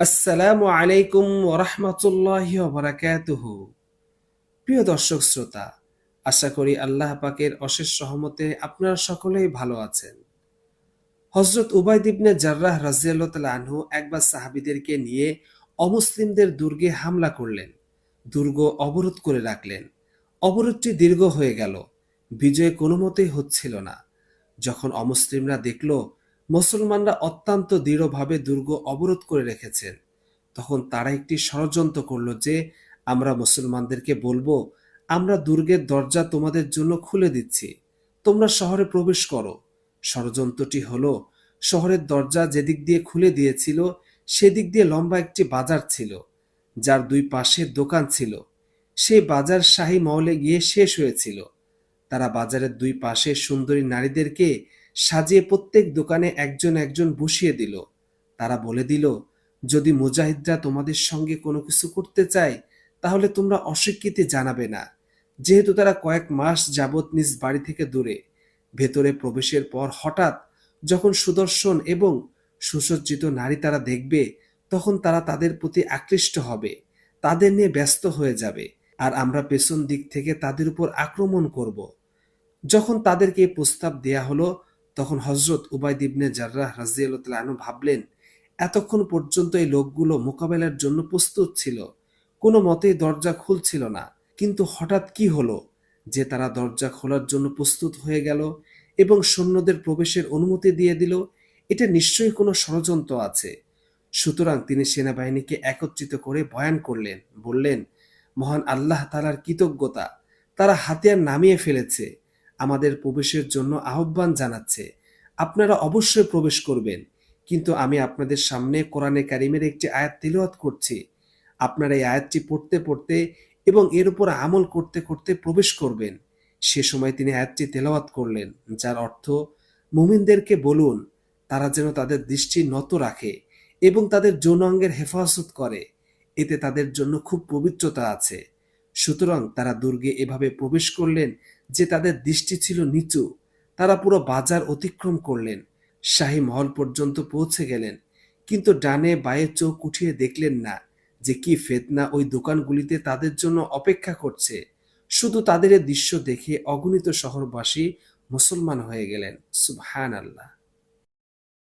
আসসালামু আলাইকুম ওরহমতুল্লাহ বারাকাতুহু প্রিয় দর্শক শ্রোতা, আশা করি আল্লাহ পাকের অশেষ সহমতে আপনারা সকলেই ভালো আছেন। হজরত উবাইদ ইবনে জার্রাহ রাজিয়াল্লাহ আনহু একবার সাহাবিদেরকে নিয়ে অমুসলিমদের দুর্গে হামলা করলেন, দুর্গ অবরোধ করে রাখলেন। অবরোধটি দীর্ঘ হয়ে গেল, বিজয় কোনো মতেই হচ্ছিল না। যখন অমুসলিমরা দেখল মুসলমানরা অত্যন্ত দৃঢ়ভাবে দুর্গ অবরোধ করে রেখেছেন। তখন তারা একটি ষড়যন্ত্র করল যে, আমরা মুসলমানদেরকে বলব, আমরা দুর্গের দরজা তোমাদের জন্য খুলে দিচ্ছি, তোমরা শহরে প্রবেশ করো। ষড়যন্ত্রটি হলো, শহরের দরজা যেদিক দিয়ে খুলে দিয়েছিল, সেদিক দিয়ে লম্বা একটি বাজার ছিল, যার দুই পাশে দোকান ছিল। সেই বাজার শাহী মহলে গিয়ে শেষ হয়েছিল। তারা বাজারের দুই পাশে সুন্দরী নারীদেরকে সাজিয়ে প্রত্যেক দোকানে একজন একজন বসিয়ে দিল। তারা বলে দিল, যদি মুজাহিদরা তোমাদের সঙ্গে কোনো কিছু করতে চায়, তাহলে তোমরা অস্বীকৃতি জানাবে না। যেহেতু তারা কয়েক মাস যাবৎ নিজ বাড়ি থেকে দূরে। ভেতরে প্রবেশের পর হঠাৎ যখন সুদর্শন এবং সুসজ্জিত নারী তারা দেখবে, তখন তারা তাদের প্রতি আকৃষ্ট হবে। তাদের নিয়ে ব্যস্ত হয়ে যাবে। আর আমরা পেছন দিক থেকে তাদের উপর আক্রমণ করব। যখন তাদেরকে প্রস্তাব দেয়া হলো তখন হজরত উবাইদ ইবনে জার্রাহ রাজিয়াল্লাহ ভাবলেন, এতক্ষণ পর্যন্ত এই লোকগুলো মোকাবেলার জন্য প্রস্তুত ছিল, কোনো মতেই দরজা খুলছিল না। কিন্তু হঠাৎ কি হলো যে তারা দরজা খোলার জন্য প্রস্তুত হয়ে গেল এবং সৈন্যদের প্রবেশের অনুমতি দিয়ে দিল, এটা নিশ্চয়ই কোনো ষড়যন্ত্র আছে। সুতরাং তিনি সেনাবাহিনীকে একত্রিত করে বয়ান করলেন, বললেন, মহান আল্লাহ তালার কৃতজ্ঞতা, তারা হাতিয়ার নামিয়ে ফেলেছে আমাদের প্রবেশের জন্য আহ্বান জানাচ্ছে। আপনারা অবশ্যই প্রবেশ করবেন। কিন্তু আমি আপনাদের সামনে কোরআনে কারিমের একটি আয়াত তিলওয়াত করছি। আপনারা এই আয়াতটি পড়তে পড়তে এবং এর উপর আমল করতে করতে প্রবেশ করবেন। সে সময় তিনি আয়াতটি তেলাওয়াত করলেন, যার অর্থ, মুমিনদেরকে বলুন, তারা যেন তাদের দৃষ্টি নত রাখে এবং তাদের যৌনাঙ্গের হেফাজত করে। এতে তাদের জন্য খুব পবিত্রতা আছে। সুতরাং তারা দুর্গে এভাবে প্রবেশ করলেন যে তাদের দৃষ্টি ছিল নিচু। তারা পুরো বাজার অতিক্রম করলেন। শাহী মহল পর্যন্ত পৌঁছে গেলেন। কিন্তু ডানে বায়ে চোখ উঠিয়ে দেখলেন না যে কি ফেতনা ওই দোকানগুলিতে তাদের জন্য অপেক্ষা করছে। শুধু তাদের দৃশ্য দেখে অগণিত শহরবাসী মুসলমান হয়ে গেলেন। সুবহান আল্লাহ